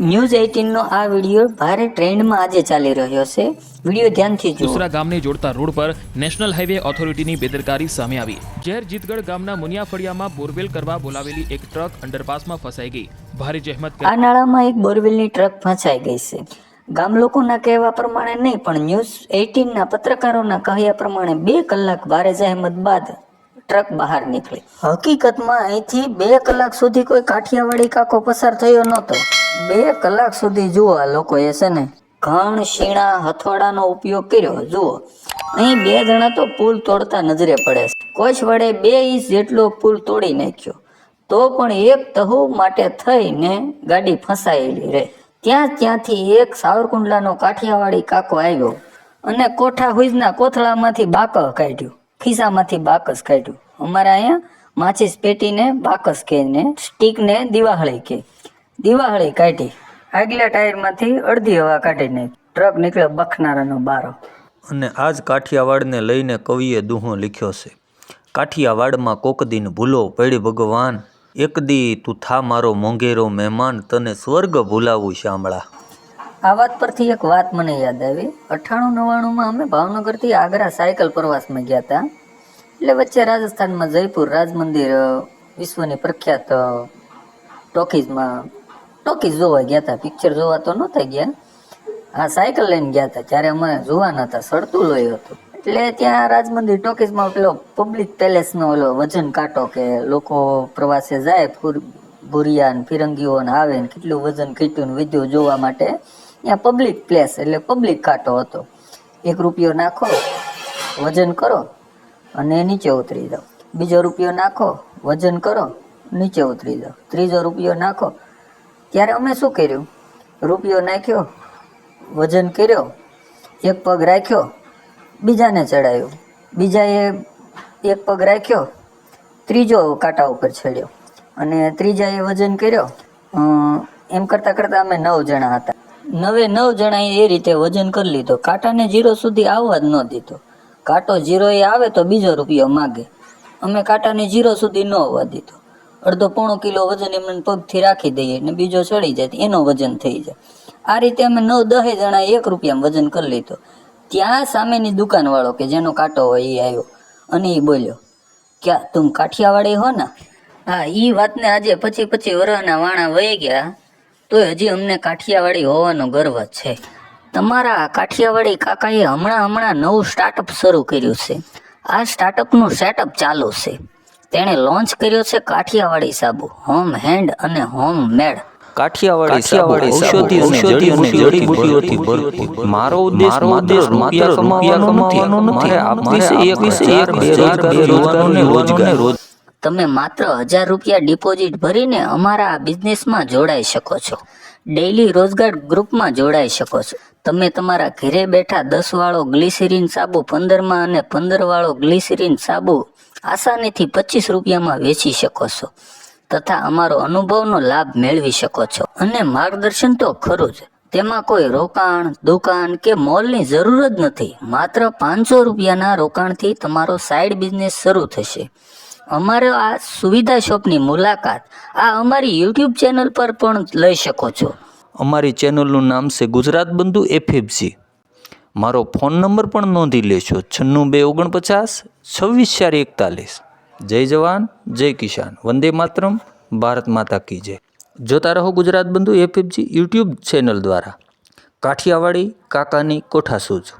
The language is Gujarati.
ન્યૂઝ એઇટીનનો આ વીડિયો ભારે ટ્રેન્ડમાં આજે ચાલી રહ્યો છે. વીડિયો ધ્યાનથી જુઓ. દુસરા ગામને જોડતા રોડ પર નેશનલ હાઈવે ઓથોરિટીની બેદરકારી સામે આવી. ઝેર જીતગઢ ગામના મુનિયાફળિયામાં બોરવેલ કરવા બોલાવેલી એક ટ્રક અંડરપાસમાં ફસાઈ ગઈ. ભારે જહેમત આ નાળામાં એક બોરવેલની ટ્રક ફસાઈ ગઈ છે. ગામ લોકોના કહેવા પ્રમાણે નહીં પણ ન્યૂઝ એઇટીનના પત્રકારોના કહ્યા પ્રમાણે બે કલાક ભારે જહેમત બાદ ટ્રક બહાર નીકળી. હકીકતમાં અહીંથી બે કલાક સુધી કોઈ કાઠિયાવાડી કાકો પસાર થયો નહોતો. બે કલાક સુધી જુઓ આ લોકોએ છે ને, ઘણ શીણા હથોડાનો ઉપયોગ કર્યો. જુઓ, અહીં બે જણા તો પુલ તોડતા નજરે પડે છે. કોચ વડે બે ઇંચ જેટલો પુલ તોડી નાખ્યો. તો પણ એક તહુ માટે થઈને ગાડી ફસાયેલી રહે ત્યાં ત્યાંથી એક સાવરકુંડલાનો કાઠિયાવાડી કાકો આવ્યો અને કોઠા હુઈજના કોથળામાંથી બાકસ કાઢ્યું. ખિસ્સામાંથી બાકસ કાઢ્યું. અમારા અહીંયા માચીસ પેટીને બાકસ કહે ને સ્ટીકને દિવાહળી કહે દિવાહળી કાઢી. આગલા ટાયરમાંથી અડધી હવા કાઢી નાખી. ટ્રક નીકળ્યો બખનારાનો બારો. અને આ જ કાઠિયાવાડને લઈને કવિએ દુહો લખ્યો છે. કાઠિયાવાડમાં કોક દિન ભૂલો પડી ભગવાન. એક દી તું થા મારો મોંઘેરો મહેમાન તને સ્વર્ગ ભૂલાવું શામળા. આ વાત પરથી એક વાત મને યાદ આવી. અઠ્ઠાણું નવ્વાણુંમાં અમે ભાવનગરથી આગ્રા સાયકલ પ્રવાસમાં ગયા હતા એટલે વચ્ચે રાજસ્થાનમાં જયપુર રાજ મંદિર વિશ્વની પ્રખ્યાત ટોકીઝમાં ટોકીઝ જોવા ગયા હતા પિક્ચર જોવા તો નહોતા ગયા. આ સાયકલ લઈને ગયા હતા ત્યારે અમે જોવા હતા સડતું લોહી હતું. એટલે ત્યાં રાજ મંદિર ટોકીઝમાં પેલો પબ્લિક પેલેસનો ઓલો વજન કાંટો કે લોકો પ્રવાસે જાય ભૂરિયા ને ફિરંગીઓ ને આવે ને કેટલું વજન કીટ્યું ને વિદ્યો જોવા માટે, ત્યાં પબ્લિક પ્લેસ એટલે પબ્લિક કાંટો હતો. એક રૂપિયો નાખો, વજન કરો, અને નીચે ઉતરી જાઓ. બીજો રૂપિયો નાખો, વજન કરો, નીચે ઉતરી જાઓ. ત્રીજો રૂપિયો નાખો ત્યારે અમે શું કર્યું? રૂપિયો નાખ્યો, વજન કર્યો, એક પગ રાખ્યો, બીજાને ચડાવ્યો બીજાએ એક પગ રાખ્યો, ત્રીજો કાંટા ઉપર ચડ્યો. અને ત્રીજાએ વજન કર્યો. એમ કરતાં કરતાં અમે નવ જણા હતા. નવે નવ જણાએ એ રીતે વજન કરી લીધો. કાંટાને જીરો સુધી આવવા જ ન દીધો. કાંટો જીરો એ આવે તો બીજો રૂપિયો માગે. અમે કાંટાને જીરો સુધી ન આવવા દીધો. અડધો પોણો કિલો વજન એમને પગથી રાખી દઈએ ને બીજો ચડી જાય એનો વજન થઈ જાય. આ રીતે અમે નવ દહે જણા એક રૂપિયામાં વજન કરી લીધો. ત્યાં સામેની દુકાનવાળો કે જેનો કાંટો હોય એ આવ્યો અને એ બોલ્યો, ક્યાં, તું કાઠિયાવાડી હો ને? હા એ વાતને આજે પછી પછી વરહના વાણા વહી ગયા. તો હજી અમને કાઠિયાવાડી હોવાનો ગર્વ છે. તમારા કાઠિયાવાડી કાકાએ હમણાં હમણાં નવું સ્ટાર્ટઅપ શરૂ કર્યું છે. આ સ્ટાર્ટઅપનું સેટઅપ ચાલુ છે. તેણે લોન્ચ કર્યો છે કાઠિયાવાડી સાબુ હોમ હેન્ડ અને હોમ મેડ કાઠિયાવાડી સાબુ ઔષધિ અને જડીબુટીઓથી ભરપૂર મારો ઉદ્દેશ માત્ર રૂપિયા કમાવાનો નથી. મારે આપવી છે એક વિશે એક હજાર બેરોજગારોને રોજગાર તમે માત્ર હજાર રૂપિયા ડિપોઝિટ ભરીને અમારા આ બિઝનેસમાં જોડાઈ શકો છો. ડેઈલી રોજગાર ગ્રુપમાં જોડાઈ શકો છો. તમે તમારા ઘરે બેઠા દસ વાળો ગ્લિસરીન સાબુ પંદરમાં અને પંદર વાળો ગ્લિસરીન સાબુ આસાનીથી પચીસ રૂપિયામાં વેચી શકો છો. તથા અમારો અનુભવનો લાભ મેળવી શકો છો. અને માર્ગદર્શન તો ખરું જ. તેમાં કોઈ રોકાણ, દુકાન કે મોલની જરૂર જ નથી. માત્ર પાંચસો રૂપિયાના રોકાણથી તમારો સાઈડ બિઝનેસ શરૂ થશે. અમારો આ સુવિધા શોપની મુલાકાત આ અમારી યુટ્યુબ ચેનલ પર પણ લઈ શકો છો. અમારી ચેનલનું નામ છે ગુજરાત બંધુ એફએફસી મારો ફોન નંબર પણ નોંધી લેશો છન્નું બે ઓગણપચાસ છવ્વીસ ચાર એકતાલીસ. જય જવાન, જય કિસાન. વંદે માતરમ, ભારત માતા કી જય. જોતા રહો ગુજરાત બંધુ એફએફજી યુટ્યુબ ચેનલ દ્વારા. કાઠિયાવાડી કાકાની કોઠાસૂઝ.